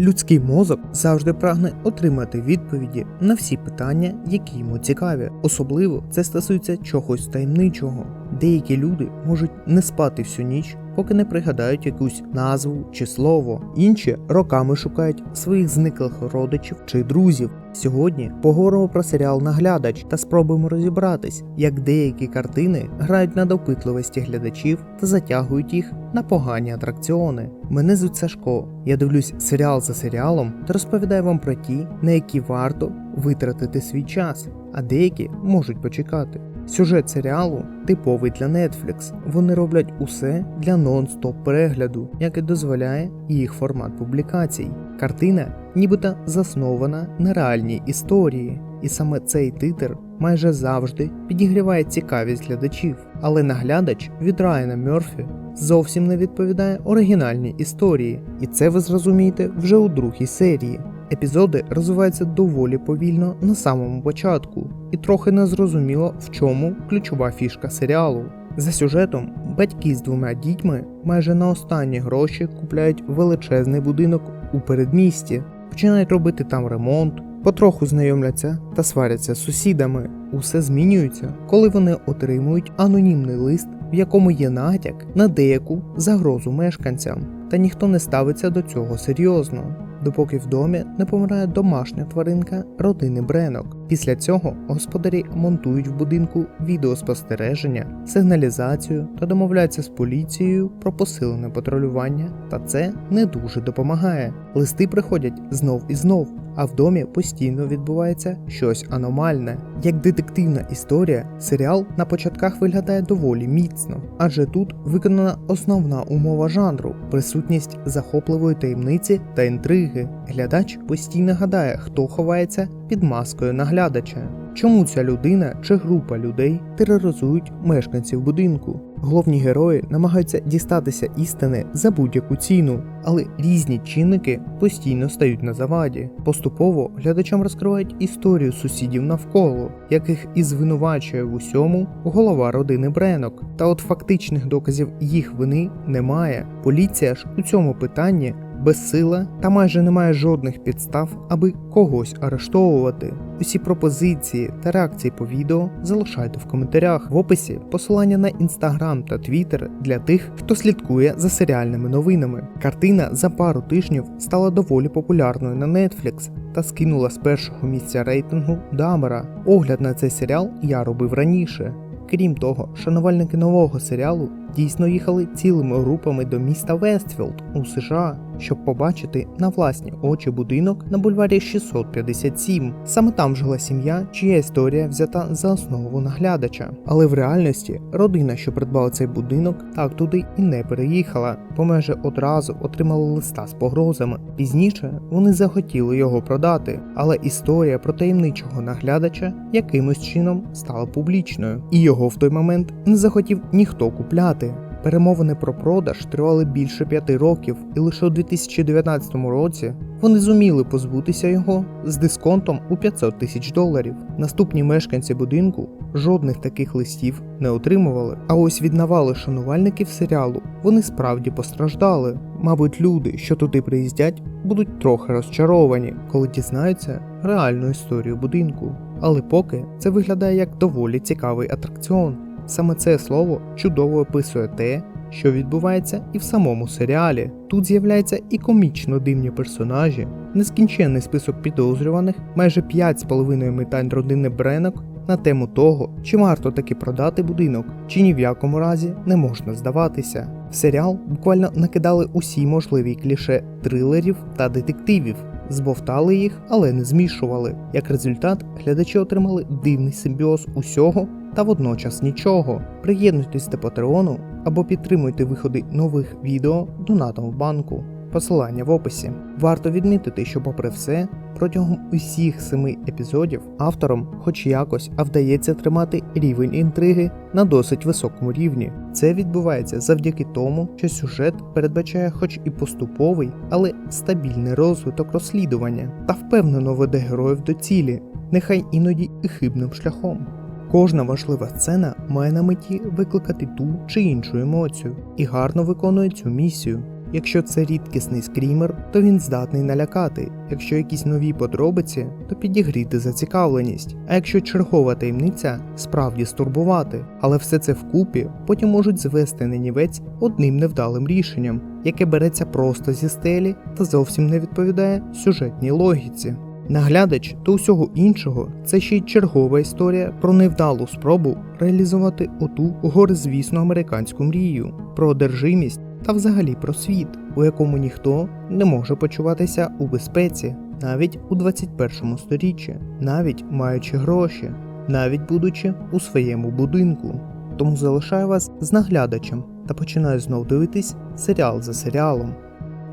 Людський мозок завжди прагне отримати відповіді на всі питання, які йому цікаві. Особливо це стосується чогось таємничого. Деякі люди можуть не спати всю ніч, поки не пригадають якусь назву чи слово. Інші роками шукають своїх зниклих родичів чи друзів. Сьогодні поговоримо про серіал Наглядач та спробуємо розібратись, як деякі картини грають на допитливості глядачів та затягують їх на погані атракціони. Мене звуть Сашко. Я дивлюсь серіал за серіалом та розповідаю вам про ті, на які варто витратити свій час, а деякі можуть почекати. Сюжет серіалу типовий для Netflix. Вони роблять усе для нон-стоп перегляду, як і дозволяє їх формат публікацій. Картина нібито заснована на реальній історії, і саме цей титр майже завжди підігріває цікавість глядачів. Але наглядач від Райана Мерфі зовсім не відповідає оригінальній історії, і це ви зрозумієте вже у другій серії. Епізоди розвиваються доволі повільно на самому початку, і трохи незрозуміло, в чому ключова фішка серіалу. За сюжетом, батьки з двома дітьми майже на останні гроші купляють величезний будинок у передмісті, починають робити там ремонт, потроху знайомляться та сваряться з сусідами. Усе змінюється, коли вони отримують анонімний лист, в якому є натяк на деяку загрозу мешканцям, та ніхто не ставиться до цього серйозно. Допоки в домі не помирає домашня тваринка родини Бренок. Після цього господарі монтують в будинку відеоспостереження, сигналізацію та домовляються з поліцією про посилене патрулювання, та це не дуже допомагає. Листи приходять знов і знов, а в домі постійно відбувається щось аномальне. Як детективна історія, серіал на початках виглядає доволі міцно, адже тут виконана основна умова жанру присутність захопливої таємниці та інтриги. Глядач постійно гадає, хто ховається під маскою наглядача. Чому ця людина чи група людей тероризують мешканців будинку? Головні герої намагаються дістатися істини за будь-яку ціну, але різні чинники постійно стають на заваді. Поступово глядачам розкривають історію сусідів навколо, яких і звинувачує в усьому голова родини Бренок. Та от фактичних доказів їх вини немає. Поліція ж у цьому питанні безсила та майже немає жодних підстав, аби когось арештовувати. Усі пропозиції та реакції по відео залишайте в коментарях. В описі посилання на інстаграм та твіттер для тих, хто слідкує за серіальними новинами. Картина за пару тижнів стала доволі популярною на Netflix та скинула з першого місця рейтингу Дамера. Огляд на цей серіал я робив раніше. Крім того, шанувальники нового серіалу дійсно їхали цілими групами до міста Вестфілд у США, щоб побачити на власні очі будинок на бульварі 657. Саме там жила сім'я, чия історія взята за основу наглядача. Але в реальності родина, що придбала цей будинок, так туди і не переїхала, бо майже одразу отримали листа з погрозами. Пізніше вони захотіли його продати, але історія про таємничого наглядача якимось чином стала публічною, і його в той момент не захотів ніхто купляти. Перемовини про продаж тривали більше п'яти років, і лише у 2019 році вони зуміли позбутися його з дисконтом у 500 тисяч доларів. Наступні мешканці будинку жодних таких листів не отримували. А ось від навали шанувальників серіалу вони справді постраждали. Мабуть, люди, що туди приїздять, будуть трохи розчаровані, коли дізнаються реальну історію будинку. Але поки це виглядає як доволі цікавий атракціон. Саме це слово чудово описує те, що відбувається і в самому серіалі. Тут з'являються і комічно дивні персонажі, нескінченний список підозрюваних, майже 5,5 метань родини Бренок на тему того, чи варто таки продати будинок, чи ні в якому разі не можна здаватися. В серіал буквально накидали усі можливі кліше трилерів та детективів. Збовтали їх, але не змішували. Як результат, глядачі отримали дивний симбіоз усього та водночас нічого. Приєднуйтесь до Патреону або підтримуйте виходи нових відео донатом в банку. Посилання в описі. Варто відмітити, що, попри все, протягом усіх семи епізодів авторам, хоч якось, а вдається тримати рівень інтриги на досить високому рівні. Це відбувається завдяки тому, що сюжет передбачає, хоч і поступовий, але стабільний розвиток розслідування та впевнено веде героїв до цілі, нехай іноді і хибним шляхом. Кожна важлива сцена має на меті викликати ту чи іншу емоцію і гарно виконує цю місію. Якщо це рідкісний скрімер, то він здатний налякати. Якщо якісь нові подробиці, то підігріти зацікавленість. А якщо чергова таємниця, справді стурбувати. Але все це вкупі потім можуть звести на нівець одним невдалим рішенням, яке береться просто зі стелі та зовсім не відповідає сюжетній логіці. Наглядач до усього іншого це ще й чергова історія про невдалу спробу реалізувати оту горизвісну американську мрію, про одержимість та взагалі про світ, у якому ніхто не може почуватися у безпеці, навіть у 21 сторіччі, навіть маючи гроші, навіть будучи у своєму будинку. Тому залишаю вас з наглядачем та починаю знов дивитись серіал за серіалом.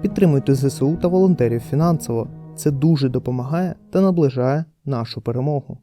Підтримуйте ЗСУ та волонтерів фінансово. Це дуже допомагає та наближає нашу перемогу.